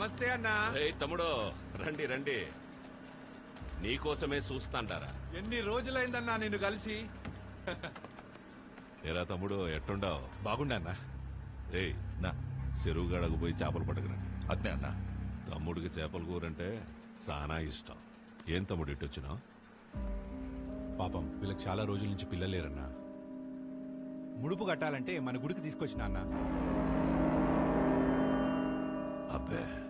నమస్తే అన్నా. ఏయ్ తమ్ముడు రండి రండి. నీకోసమే చూస్తాంటారా ఎన్ని రోజులైందన్నా నిన్ను కలిసి? ఏరా తమ్ముడు ఎట్టుండావు? బాగుండా అన్నా. ఏయ్ నా చెరువుగాడకు పోయి చేపలు పట్టుకురండి. అట్నే అన్నా. తమ్ముడికి చేపల కూరంటే చాలా ఇష్టం. ఏం తమ్ముడు ఇటు వచ్చినావు? పాపం వీళ్ళకి చాలా రోజుల నుంచి పిల్లలు లేరన్నా. ముడుపు కట్టాలంటే మన గుడికి తీసుకొచ్చిన అన్న. అబ్బే.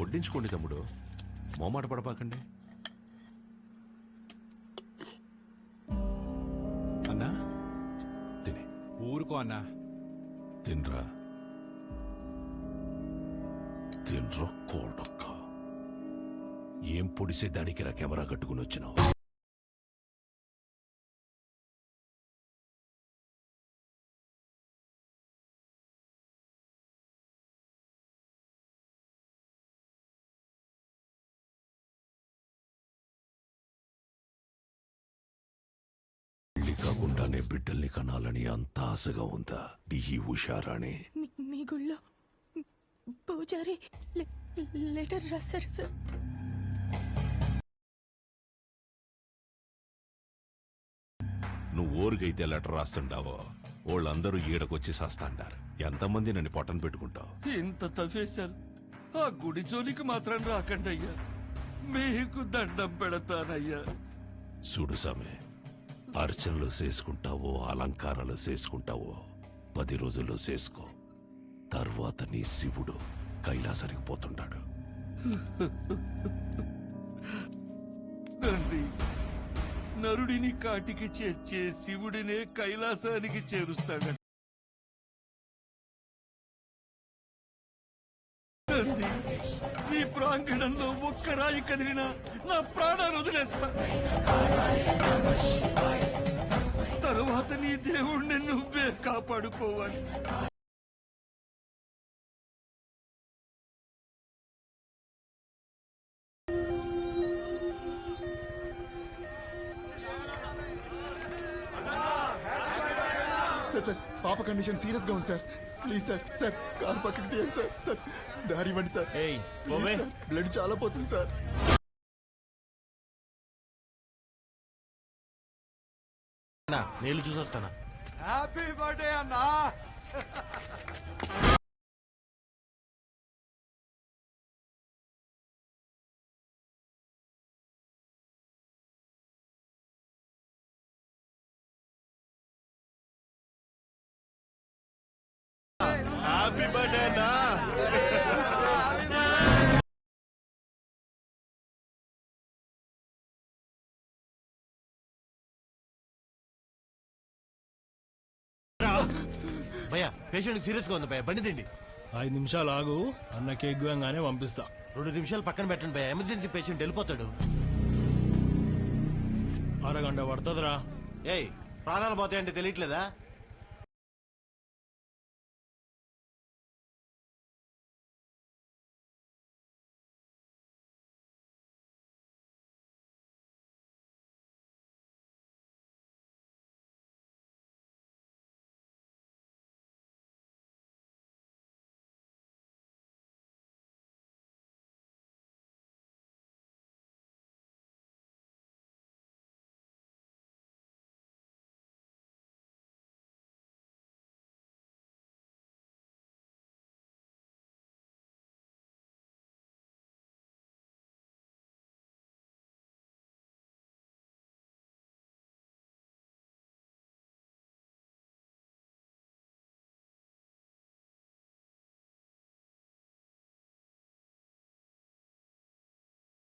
వడ్డించుకోండి తమ్ముడు. మోమాట పడపాకండి. అన్నా? తిని. ఊరుకో అన్నా. తినరా. తినరా కోడక్క. ఏం పొడిసే దానికి రా కెమెరా కట్టుకుని వచ్చినావు? కాకుండానే బిడ్డల్ని కనాలని అంత ఆశగా ఉందా? ఈ ఉషారాణి మీ మీ గుళ్ళో. పూజారి లె- లెటర్ రాశారు సార్. నువ్వు ఊరికైతే లెటర్ రాస్తుండావో వాళ్ళందరూ ఈడకొచ్చి సస్తాండారు. ఎంతమంది నన్ను పొట్టను పెట్టుకుంటావు? ఇంత తవ్వేశారు. ఆ గుడి జోలికి మాత్రం రాకండి అయ్యా మీకు దండం పెడతానయ్యా. చూడు సామె అర్చనలు చేసుకుంటావో అలంకారాలు చేసుకుంటావో పది రోజుల్లో చేసుకో. తర్వాత నీ శివుడు కైలాసానికి పోతుంటాడు. నరుడిని కాటికి చేర్చే శివుడినే కైలాసానికి చేరుస్తాడు తండ్రి ఈ ప్రాంగణంలో ఒక్క రాయి కదిలినా నా ప్రాణాలు వదిలేస్తా. తరువాత నీ దేవుణ్ణి నువ్వే కాపాడుకోవాలి. పాప కండిషన్ సీరియస్గా ఉంది sir. Please sir sir car పక్కకి తీయండి సార్ సార్. దారి ఇవ్వండి సార్. ప్లీజ్ సార్ బ్లడ్ చాలా పోతుంది సార్. నీళ్ళు చూసొస్తానా? హ్యాపీ బర్త్డే అన్నా. భయ్యా పేషెంట్ సీరియస్గా ఉంది భయ్యా బండి తిండి ఐదు నిమిషాలు ఆగు అన్న కేక్ గోయంగానే పంపిస్తా. రెండు నిమిషాలు పక్కన పెట్టండి భయ్యా ఎమర్జెన్సీ పేషెంట్ వెళ్ళిపోతాడు. అరగంట పడుతుందిరా. ఏయ్ ప్రాణాలు పోతాయంటే తెలియట్లేదా?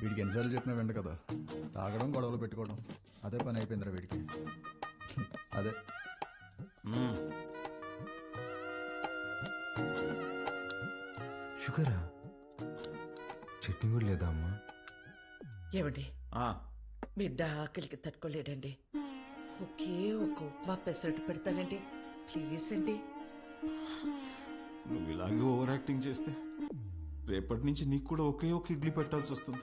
వీడికి ఎన్నిసార్లు చెప్పినా వెంట కదా. తాగడం గొడవలు పెట్టుకోవడం అదే పని అయిపోయిందిరా వీడికి. అదే. షుగరా? చట్నీ కూడా లేదా అమ్మా? ఏమండి? ఆ, బిడ్డ ఆకలికి తట్టుకోలేడండి. ఒకే ఒక ఉప్మా పెసరట్టు పెడతానండి. ప్లీజ్ అండి. నువ్వు ఇలాగే ఓవర్ యాక్టింగ్ చేస్తే రేపటి నుంచి నీకు కూడా ఒకే ఒక ఇడ్లీ పెట్టాల్సి వస్తుంది.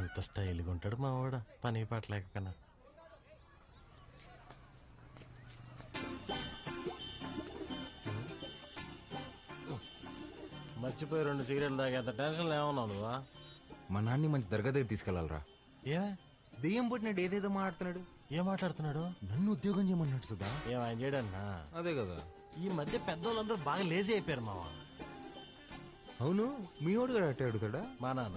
ఎంత స్టైల్గా ఉంటాడు మా వాడు పని పట్టలేకపోయినా మర్చిపోయి రెండు సిగరెట్లు తాగేంత టెన్షన్ ఏమన్నావు నువ్వా? మా నాన్ని మంచి దర్గా దగ్గర తీసుకెళ్ళాలరా ఏమే? దెయ్యం పుట్టినాడు ఏదేదో మాట్లాడుతున్నాడు. ఏం మాట్లాడుతున్నాడు? నన్ను ఉద్యోగం చేయమన్నాడు సుధా. ఏం ఆయన చేయడన్నా అదే కదా. ఈ మధ్య పెద్దోళ్ళందరూ బాగా లేజీ అయిపోయారు మావా. అవును? మీ వాడు కూడా అట్టే అడుగుతాడా? మా నాన్న.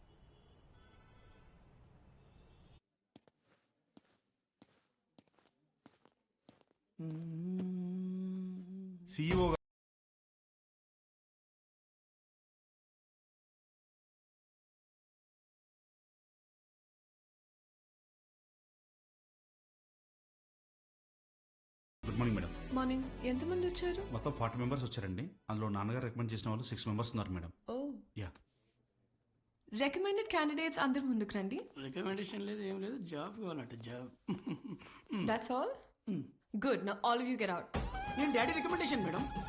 CEO good morning madam morning ఎంతమంది వచ్చారు? మొత్తం ఫార్టీ మెంబర్స్ వచ్చారండి. అందులో నాన్నగారు రికమెండ్ చేసిన వాళ్ళు సిక్స్ మెంబర్స్ ఉన్నారు మేడం ఓ. యా రికమెండెడ్ క్యాండిడేట్స్ అందరు ముందుకు రండి. రికమెండేషన్ లేదు ఏం లేదు. జాబ్ కావాలంట job that's all గుడ్ నా ఆల్ యూ గెట్ అవుట్ నేను డాడీ రికమెండేషన్ మేడం